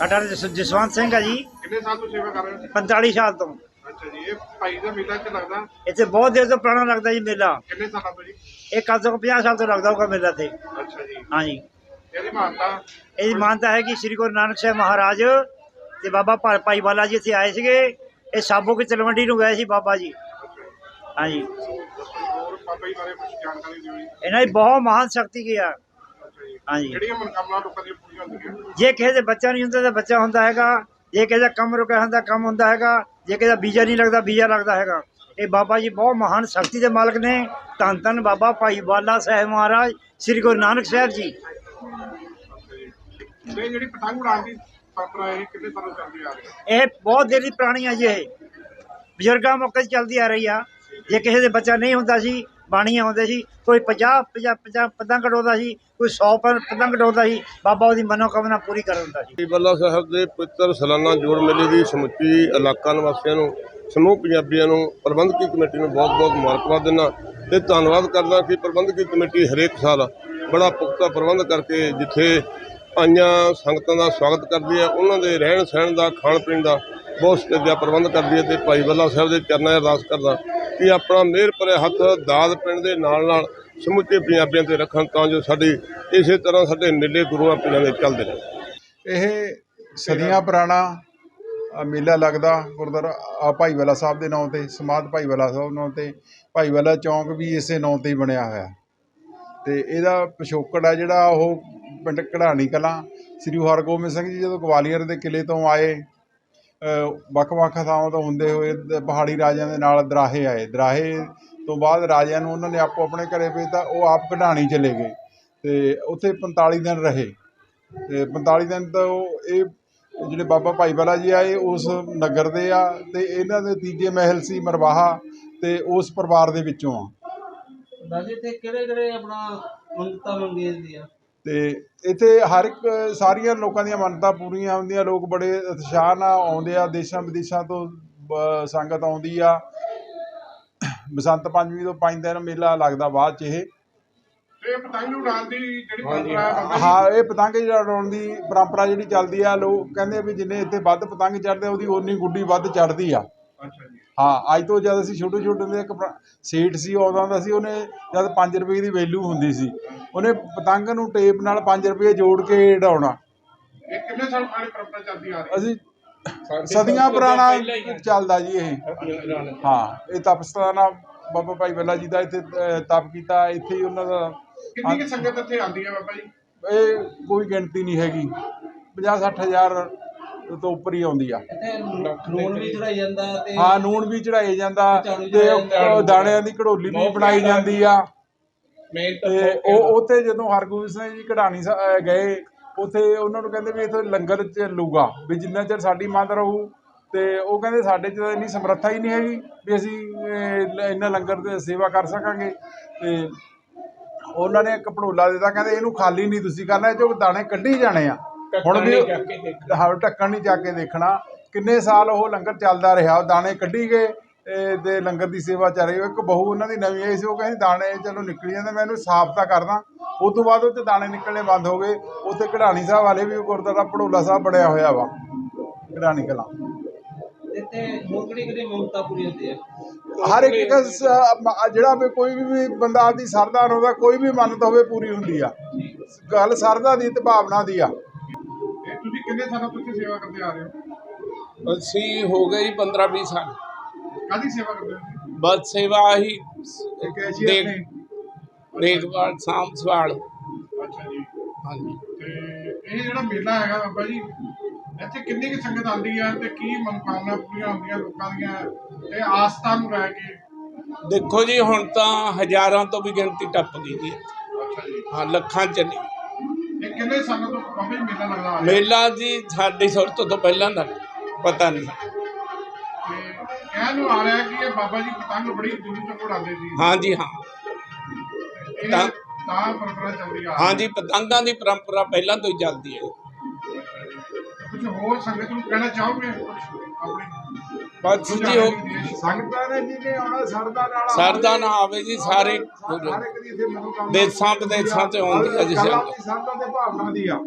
ਸਾਡਾ ਜਸ- ਜਸਵੰਤ ਸਿੰਘ ਹੈ ਜੀ। ਕਿੰਨੇ ਸਾਲ ਤੋਂ ਸੇਵਾ ਕਰ ਰਹੇ ਹੋ? 45 ਸਾਲ ਤੋਂ। ਅੱਛਾ ਜੀ ਇਹ ਭਾਈ ਦਾ ਮੇਲਾ ਚ ਲੱਗਦਾ? ਇੱਥੇ ਬਹੁਤ ਦੇਰ ਤੋਂ ਪੁਰਾਣਾ ਲੱਗਦਾ ਜੀ ਮੇਲਾ। ਕਿੰਨੇ ਸਾਲਾਂ ਤੋਂ ਜੀ? ਇਹ ਕਦ ਤੋਂ 50 ਸਾਲ ਤੋਂ ਲੱਗਦਾ ਹੋਊਗਾ ਮੇਲਾ ਤੇ ਅੱਛਾ ਜੀ। ਹਾਂਜੀ ਇਹਦੀ ਮਾਨਤਾ? ਇਹਦੀ ਮਾਨਤਾ ਹੈ ਕਿ ਸ੍ਰੀ ਗੁਰੂ ਨਾਨਕ ਸਾਹਿਬ ਮਹਾਰਾਜ ਤੇ ਬਾਬਾ ਭਾ- ਭਾਈ ਬਾਲਾ ਜੀ ਇੱਥੇ ਆਏ ਸੀਗੇ। ਇਹ ਸਾਬੋ ਕੀ ਤਲਵੰਡੀ ਨੂੰ ਗਏ ਸੀ ਬਾਬਾ ਜੀ। ਹਾਂਜੀ ਹੋਰ ਬਾਬਾ ਜੀ ਬਾਰੇ ਕੁਝ ਜਾਣਕਾਰੀ ਦਿਓ ਜੀ। ਇਹਨਾਂ ਦੀ ਬਹੁਤ ਮਹਾਨ ਸ਼ਕਤੀ ਕੀ ਆ। ਹਾਂਜੀ। ਕਿਹੜੀਆਂ ਮਨਕਾਮਨਾ ਲੋਕਾਂ ਦੀਆਂ ਪੂਰੀਆਂ ਹੁੰਦੀਆਂ ਜੇ ਕਿਸੇ ਦੇ ਬੱਚਾ ਨਹੀਂ ਹੁੰਦਾ ਤਾਂ ਬੱਚਾ ਹੁੰਦਾ ਹੈਗਾ। ਜੇ ਕਿਸੇ ਦਾ ਕੰਮ ਰੁਕਿਆ ਹੁੰਦਾ ਕੰਮ ਹੁੰਦਾ ਹੈਗਾ। ਜੇ ਕਿਸੇ ਦਾ ਵੀਜ਼ਾ ਨਹੀਂ ਲੱਗਦਾ ਵੀਜ਼ਾ ਲੱਗਦਾ ਹੈਗਾ। ਇਹ ਬਾਬਾ ਜੀ ਬਹੁਤ ਮਹਾਨ ਸ਼ਕਤੀ ਦੇ ਮਾਲਕ ਨੇ। ਧੰਨ ਧੰਨ ਬਾਬਾ ਭਾਈ ਬਾਲਾ ਸਾਹਿਬ ਮਹਾਰਾਜ ਸ੍ਰੀ ਗੁਰੂ ਨਾਨਕ ਸਾਹਿਬ ਜੀ। ਅੱਛਾ ਜੀ ਤੇ ਜਿਹੜੀ ਪਤੰਗ ਉਡਾਉਣ ਦੀ ਪਰੰਪਰਾ ਇਹ ਕਿੰਨੇ ਸਾਲੋਂ ਚੱਲਦੀ ਆ ਰਹੀ ਹੈ? ਇਹ ਬਹੁਤ ਦੇਰ ਦੀ ਪੁਰਾਣੀ ਹੈ ਜੀ ਇਹ। ਬਜ਼ੁਰਗਾਂ ਮੌਕੇ 'ਚ ਚੱਲਦੀ ਆ ਰਹੀ ਆ। ਜੇ ਕਿਸੇ ਦੇ ਬੱਚਾ ਨਹੀਂ ਹੁੰਦਾ ਸੀ ਬਾਣੀ ਹੁੰਦੇ ਸੀ, ਕੋਈ 50 50 50 ਪਤੰਗ ਉਡਾਉਂਦਾ ਸੀ, ਕੋਈ 100 ਪ- ਪਤੰਗ ਉਡਾਉਂਦਾ ਸੀ, ਬਾਬਾ ਉਹਦੀ ਮਨੋਕਾਮਨਾ ਪੂਰੀ ਕਰ ਦਿੰਦਾ ਸੀ। ਸ੍ਰੀ ਬੱਲਾ ਸਾਹਿਬ ਦੇ ਪਵਿੱਤਰ ਸਾਲਾਨਾ ਜੋੜ ਮੇਲੇ ਦੀ ਸਮੁੱਚੀ ਇਲਾਕਾ ਨਿਵਾਸੀਆਂ ਨੂੰ, ਸਮੂਹ ਪੰਜਾਬੀਆਂ ਨੂੰ ਪ੍ਰਬੰਧਕੀ ਕਮੇਟੀ ਨੂੰ ਬਹੁਤ-ਬਹੁਤ ਮੁਬਾਰਕਬਾਦ ਦਿੰਦਾ ਤੇ ਧੰਨਵਾਦ ਕਰਦਾ ਕਿ ਪ੍ਰਬੰਧਕੀ ਕਮੇਟੀ ਹਰੇਕ ਸਾਲ ਬੜਾ ਪੁਖਤਾ ਪ੍ਰਬੰਧ ਕਰਕੇ ਜਿੱਥੇ ਆਈਆਂ ਸੰਗਤਾਂ ਦਾ ਸਵਾਗਤ ਕਰਦੀ ਹੈ, ਉਹਨਾਂ ਦੇ ਰਹਿਣ ਸਹਿਣ ਦਾ ਖਾਣ ਪੀਣ ਦਾ ਬਹੁਤ ਸਟੇਜਾ ਪ੍ਰਬੰਧ ਕਰਦੀ ਹੈ ਤੇ ਭਾਈ ਬੱਲਾ ਸਾਹਿਬ ਦੇ ਚਰਨਾਂ 'ਚ ਅਰਦਾਸ ਕਰਦਾ ਕਿ ਆਪਣਾ ਮਿਹਰ ਭਰੇ ਹੱਥ ਦਾਦ ਪਿੰਡ ਦੇ ਨਾਲ ਨਾਲ ਸਮੁੱਚੇ ਪੰਜਾਬੀਆਂ ਤੇ ਰੱਖਣ ਤਾਂ ਜੋ ਸਾਡੀ ਇਸੇ ਤਰ੍ਹਾਂ ਸਾਡੇ ਨੀਲੇ ਗੁਰੂਆਂ ਪਿੰਡਾਂ ਦੇ ਚੱਲਦੇ ਰਹਿਣ ਇਹ ਸਦੀਆਂ ਪੁਰਾਣਾ ਮੇਲਾ ਲੱਗਦਾ ਗੁਰਦੁਆਰਾ ਅ, ਭਾਈ ਵਾਲਾ ਸਾਹਿਬ ਦੇ ਨਾਂ ਤੇ ਸਮਾਧ ਭਾਈ ਵਾਲਾ ਸਾਹਿਬ ਨਾਂ ਤੇ ਭਾਈ ਵਾਲਾ ਚੌਂਕ ਵੀ ਇਸੇ ਨਾਂ ਤੇ ਹੀ ਬਣਿਆ ਹੋਇਆ। ਤੇ ਇਹਦਾ ਪਿਛੋਕੜ ਆ ਜਿਹੜਾ ਉਹ ਪਿੰਡ ਕਢਾਣੀ ਕਲਾਂ ਸ੍ਰੀ ਹਰਗੋਬਿੰਦ ਸਿੰਘ ਜੀ ਜਦੋਂ ਗਵਾਲੀਅਰ ਦੇ ਕਿਲੇ ਤੋਂ ਆਏ ਵੱਖ-ਵੱਖ ਥਾਵਾਂ ਤੋਂ ਹੁੰਦੇ ਹੋਏ ਪਹਾੜੀ ਰਾਜਿਆਂ ਦੇ ਨਾਲ ਦਰਾਹੇ ਆਏ। ਦਰਾਹੇ ਤੋਂ ਬਾਅਦ ਰਾਜਿਆਂ ਨੂੰ ਉਹਨਾਂ ਨੇ ਆਪੋ ਆਪਣੇ ਘਰੇ ਭੇਜਤਾ, ਉਹ ਆਪ ਕਢਾਣੀ ਚਲੇ ਗਏ ਅਤੇ ਉੱਥੇ 45 ਦਿਨ ਰਹੇ। ਅਤੇ ਪੰਤਾਲੀ ਦਿਨ ਤਾਂ ਉਹ ਇਹ ਜਿਹੜੇ ਬਾਬਾ ਭਾਈ ਵਾਲਾ ਜੀ ਆਏ, ਉਸ ਨਗਰ ਦੇ ਆ ਅਤੇ ਇਹਨਾਂ ਦੇ ਤੀਜੇ ਮਹਿਲ ਸੀ ਮਰਵਾਹਾ ਅਤੇ ਉਸ ਪਰਿਵਾਰ ਦੇ ਵਿੱਚੋਂ ਆ। ਦਾਦੀ, ਤੇ ਕਿਹੜੇ ਕਿਹੜੇ ਆਪਣਾ ਮੰਗਤਾ ਮੰਗੀ ਜਾਂਦੀ ਆ ਤੇ ਇੱਥੇ ਹਰ ਇੱਕ ਸਾਰੀਆਂ ਲੋਕਾਂ ਦੀਆਂ ਮੰਨਤਾਂ ਪੂਰੀਆਂ ਹੁੰਦੀਆਂ ਲੋਕ ਬੜੇ ਉਤਸ਼ਾਹ ਨਾਲ ਆਉਂਦੇ ਆ ਦੇਸ਼ਾਂ ਵਿਦੇਸ਼ਾਂ ਤੋਂ ਸੰਗਤ ਆਉਂਦੀ ਆ। ਬਸੰਤ ਪੰਚਮੀ ਤੋਂ ਪੰਜ ਦਿਨ ਮੇਲਾ ਲੱਗਦਾ ਬਾਅਦ ਚ ਇਹ। ਤੇ ਪਤੰਗ ਉਡਾਉਣ ਦੀ ਜਿਹੜੀ ਪਰੰਪਰਾ ਹੈ ਬਾਬਾ ਜੀ, ਹਾਂ ਇਹ ਪਤੰਗ ਜਿਹੜਾ ਉਡਾਉਣ ਦੀ ਪਰੰਪਰਾ ਜਿਹੜੀ ਚੱਲਦੀ ਆ ਲੋਕ ਕਹਿੰਦੇ ਵੀ ਜਿੰਨੇ ਇੱਥੇ ਵੱਧ ਪਤੰਗ ਚੜਦੇ ਉਹਦੀ ਓਨੀ ਗੁੱਡੀ ਵੱਧ ਚੜਦੀ ਆ। ਹਾਂ ਅੱਜ ਤੋਂ ਜਦ ਅਸੀਂ ਛੋਟੇ ਛੋਟੇ ਹੁੰਦੇ ਇੱਕ ਸੇਠ ਸੀ ਆਉਂਦਾ ਹੁੰਦਾ ਸੀ ਉਹਨੇ ਜਦ 5 ਰੁਪਏ ਦੀ ਵੈਲਿਊ ਹੁੰਦੀ ਸੀ ਉਹਨੇ ਪਤੰਗ ਨੂੰ ਟੇਪ ਨਾਲ 5 ਰੁਪਏ ਜੋੜ ਕੇ ਉਡਾਉਣਾ ਇਹ ਕਿੰਨੇ ਸਾਲ ਪੁਰਾਣੀ ਪਰੰਪਰਾ ਚੱਲਦੀ ਆ ਰਹੀ? ਅਸੀਂ ਸਦੀਆਂ ਪੁਰਾਣਾ ਚੱਲਦਾ ਜੀ ਇਹ। ਹਾਂ ਇਹ ਤਪਸਤਾਨਾ ਬਾਬਾ ਭਾਈ ਬੱਲਾ ਜੀ ਦਾ ਇੱਥੇ ਤਪ ਕੀਤਾ ਇੱਥੇ ਹੀ ਉਹਨਾਂ ਦਾ ਕਿੰਨੀ ਕਿ ਸੰਗਤ ਇੱਥੇ ਆਉਂਦੀ ਹੈ ਬਾਬਾ ਜੀ? ਇਹ ਕੋਈ ਗਿਣਤੀ ਨਹੀਂ ਹੈਗੀ। 50 60 ਹਜ਼ਾਰ ਤੋਂ ਉੱਪਰ ਹੀ ਆਉਂਦੀ ਆ। ਲੂਣ ਵੀ ਚੜਾਈ ਜਾਂਦਾ ਤੇ ਹਾਂ ਨੂਣ ਵੀ ਚੜਾਏ ਜਾਂਦਾ ਤੇ ਉਹ। ਦਾਣਿਆਂ ਦੀ ਘੜੋਲੀ ਵੀ ਬਣਾਈ ਜਾਂਦੀ ਆ। ਤੇ ਉਹ ਉੱਥੇ ਜਦੋਂ ਹਰਗੋਬਿੰਦ ਸਿੰਘ ਜੀ ਕਢਾਣੀ ਗਏ ਉੱਥੇ ਉਹਨਾਂ ਨੂੰ ਕਹਿੰਦੇ ਵੀ ਇੱਥੇ ਲੰਗਰ ਚੱਲੂਗਾ ਵੀ ਜਿੰਨਾ ਚਿਰ ਸਾਡੀ ਮੰਨ ਰਹੂ ਤੇ ਉਹ ਕਹਿੰਦੇ ਸਾਡੇ 'ਚ ਤਾਂ ਇੰਨੀ ਸਮਰੱਥਾ ਹੀ ਨਹੀਂ ਹੈਗੀ ਵੀ ਅਸੀਂ ਇੰਨਾ ਲੰਗਰ ਤੇ ਸੇਵਾ ਕਰ ਸਕਾਂਗੇ। ਤੇ ਉਹਨਾਂ ਨੇ ਇੱਕ ਭੜੋਲਾ ਦਿੱਤਾ ਕਹਿੰਦੇ ਇਹਨੂੰ ਖਾਲੀ ਨਹੀਂ ਤੁਸੀਂ ਕਰਨਾ ਇਹ 'ਚੋਂ ਦਾਣੇ ਕੱਢੀ ਜਾਣੇ ਆ। ਹੁਣ ਵੀ ਹਾਂ ਢੱਕਣ ਨਹੀਂ ਚੱਕ ਕੇ ਦੇਖਣਾ। ਕਿੰਨੇ ਸਾਲ ਉਹ ਲੰਗਰ ਚੱਲਦਾ ਰਿਹਾ ਉਹ ਦਾਣੇ ਕੱਢੀ ਗਏ ਤੇ ਲੰਗਰ ਦੀ ਸੇਵਾ ਚੱਲ ਰਹੀ ਇੱਕ ਬਹੂ ਉਹਨਾਂ ਦੀ ਨਵੀਂ ਆਈ ਸੀ ਉਹ ਕਹਿੰਦੀ ਦਾਣੇ ਚਲੋ ਨਿਕਲ ਜਾਂਦੇ ਮੈਂ ਇਹਨੂੰ ਸਾਫ਼ ਤਾਂ ਕਰਦਾ। ਉਸ ਤੋਂ ਬਾਅਦ ਉਹ 'ਚ ਦਾਣੇ ਨਿਕਲਣੇ ਬੰਦ ਹੋ ਗਏ। ਉੱਥੇ ਕਢਾਣੀ ਸਾਹਿਬ ਵਾਲੇ ਵੀ ਗੁਰਦੁਆਰਾ ਭੜੋਲਾ ਸਾਹਿਬ ਬਣਿਆ ਹੋਇਆ ਵਾ ਕਢਾਣੀ ਕਲਾਂ। ਇੱਥੇ ਹੋਰ ਕਿਹੜੀ ਕਿਹੜੀ ਮੰਗਤਾ ਪੂਰੀ ਹੁੰਦੀ ਆ ਹਰ ਇੱਕ ਜਿਹੜਾ ਵੀ ਕੋਈ ਵੀ ਬੰਦਾ ਆਪਦੀ ਸਰਦਾ ਉਹਦਾ ਕੋਈ ਵੀ ਮੰਨਤ ਹੋਵੇ ਪੂਰੀ ਹੁੰਦੀ ਆ। ਗੱਲ ਸਰਦਾ ਦੀ ਤੇ ਭਾਵਨਾ ਦੀ ਆ। ਇਹ ਤੁਸੀਂ ਕਿੰਨੇ ਸਾਲਾਂ ਤੋਂ ਇੱਥੇ ਸੇਵਾ ਕਰਦੇ ਆ ਰਹੇ ਹੋ? ਅਸੀਂ ਹੋ ਗਏ ਜੀ 15 20 ਸਾਲ। ਕਾਦੀ ਸੇਵਾ ਕਰਦੇ ਹੋ? ਬਸ ਸੇਵਾ ਹੀ ਇੱਕ ਐਸੀ ਦੇਖ ਆਪਣੀ ਦੇਖਭਾਲ ਸਾਂਭ ਸੰਭਾਲ। ਅੱਛਾ ਜੀ। ਹਾਂਜੀ। ਤੇ ਇਹ ਜਿਹੜਾ ਮੇਲਾ ਹੈਗਾ ਬਾਬਾ ਜੀ ਇੱਥੇ ਕਿੰਨੀ ਕਿ ਸੰਗਤ ਆਉਂਦੀ ਹੈ ਤੇ ਕੀ ਮਨੋਕਾਮਨਾ ਪੂਰੀਆਂ ਹੁੰਦੀਆਂ ਲੋਕਾਂ ਦੀਆਂ ਤੇ ਆਸਥਾ ਨੂੰ ਲੈ ਕੇ? ਦੇਖੋ ਜੀ ਹੁਣ ਤਾਂ ਹਜ਼ਾਰਾਂ ਤੋਂ ਵੀ ਗਿਣਤੀ ਟੱਪ ਗਈ ਜੀ। ਹਾਂ ਲੱਖਾਂ ਚ ਨਹੀਂ ਇਹ ਕਿੰਨੇ ਸਾਲਾਂ ਤੋਂ ਜੀ ਮੇਲਾ ਲੱਗਦਾ ਆ ਰਿਹਾ ਮੇਲਾ ਜੀ ਸਾਡੀ ਸੁਰਤ ਤੋਂ ਪਹਿਲਾਂ ਦਾ ਪਤਾ ਨਹੀਂ। ਤੇ ਕਹਿਣ ਨੂੰ ਆ ਰਿਹਾ ਕਿ ਇਹ ਬਾਬਾ ਜੀ ਪਤੰਗ ਬੜੀ ਦੂਰ ਤੱਕ ਉਡਾਉਂਦੇ ਸੀ। ਹਾਂ ਇਹ ਤਾਂ- ਤਾਂ ਪਰੰਪਰਾ ਚੱਲਦੀ ਆ। ਹਾਂਜੀ ਪਤੰਗਾਂ ਦੀ ਪਰੰਪਰਾ ਪਹਿਲਾਂ ਤੋਂ ਹੀ ਚੱਲਦੀ ਹੈ। ਕੁਝ ਹੋਰ ਸੰਗਤ ਨੂੰ ਕਹਿਣਾ ਚਾਹੋਗੇ? ਕੁਝ ਆਪਣੀ ਬਸ ਜੀ ਉਹ ਸੰਗਤਾਂ ਨੇ ਜਿਹਨੇ ਆਉਣਾ ਸਰਦਾ ਨਾਲ ਸਰਦਾ ਨਾ ਆਵੇ ਜੀ ਸਾਰੇ ਦੀ ਦੇਸਾਂ ਵਿਦੇਸਾਂ 'ਚ ਆਉਂਦੀ ਆ ਜੀ ਸੰਗਤ। ਤੇ ਭਾਵਨਾ ਦੀ ਆ।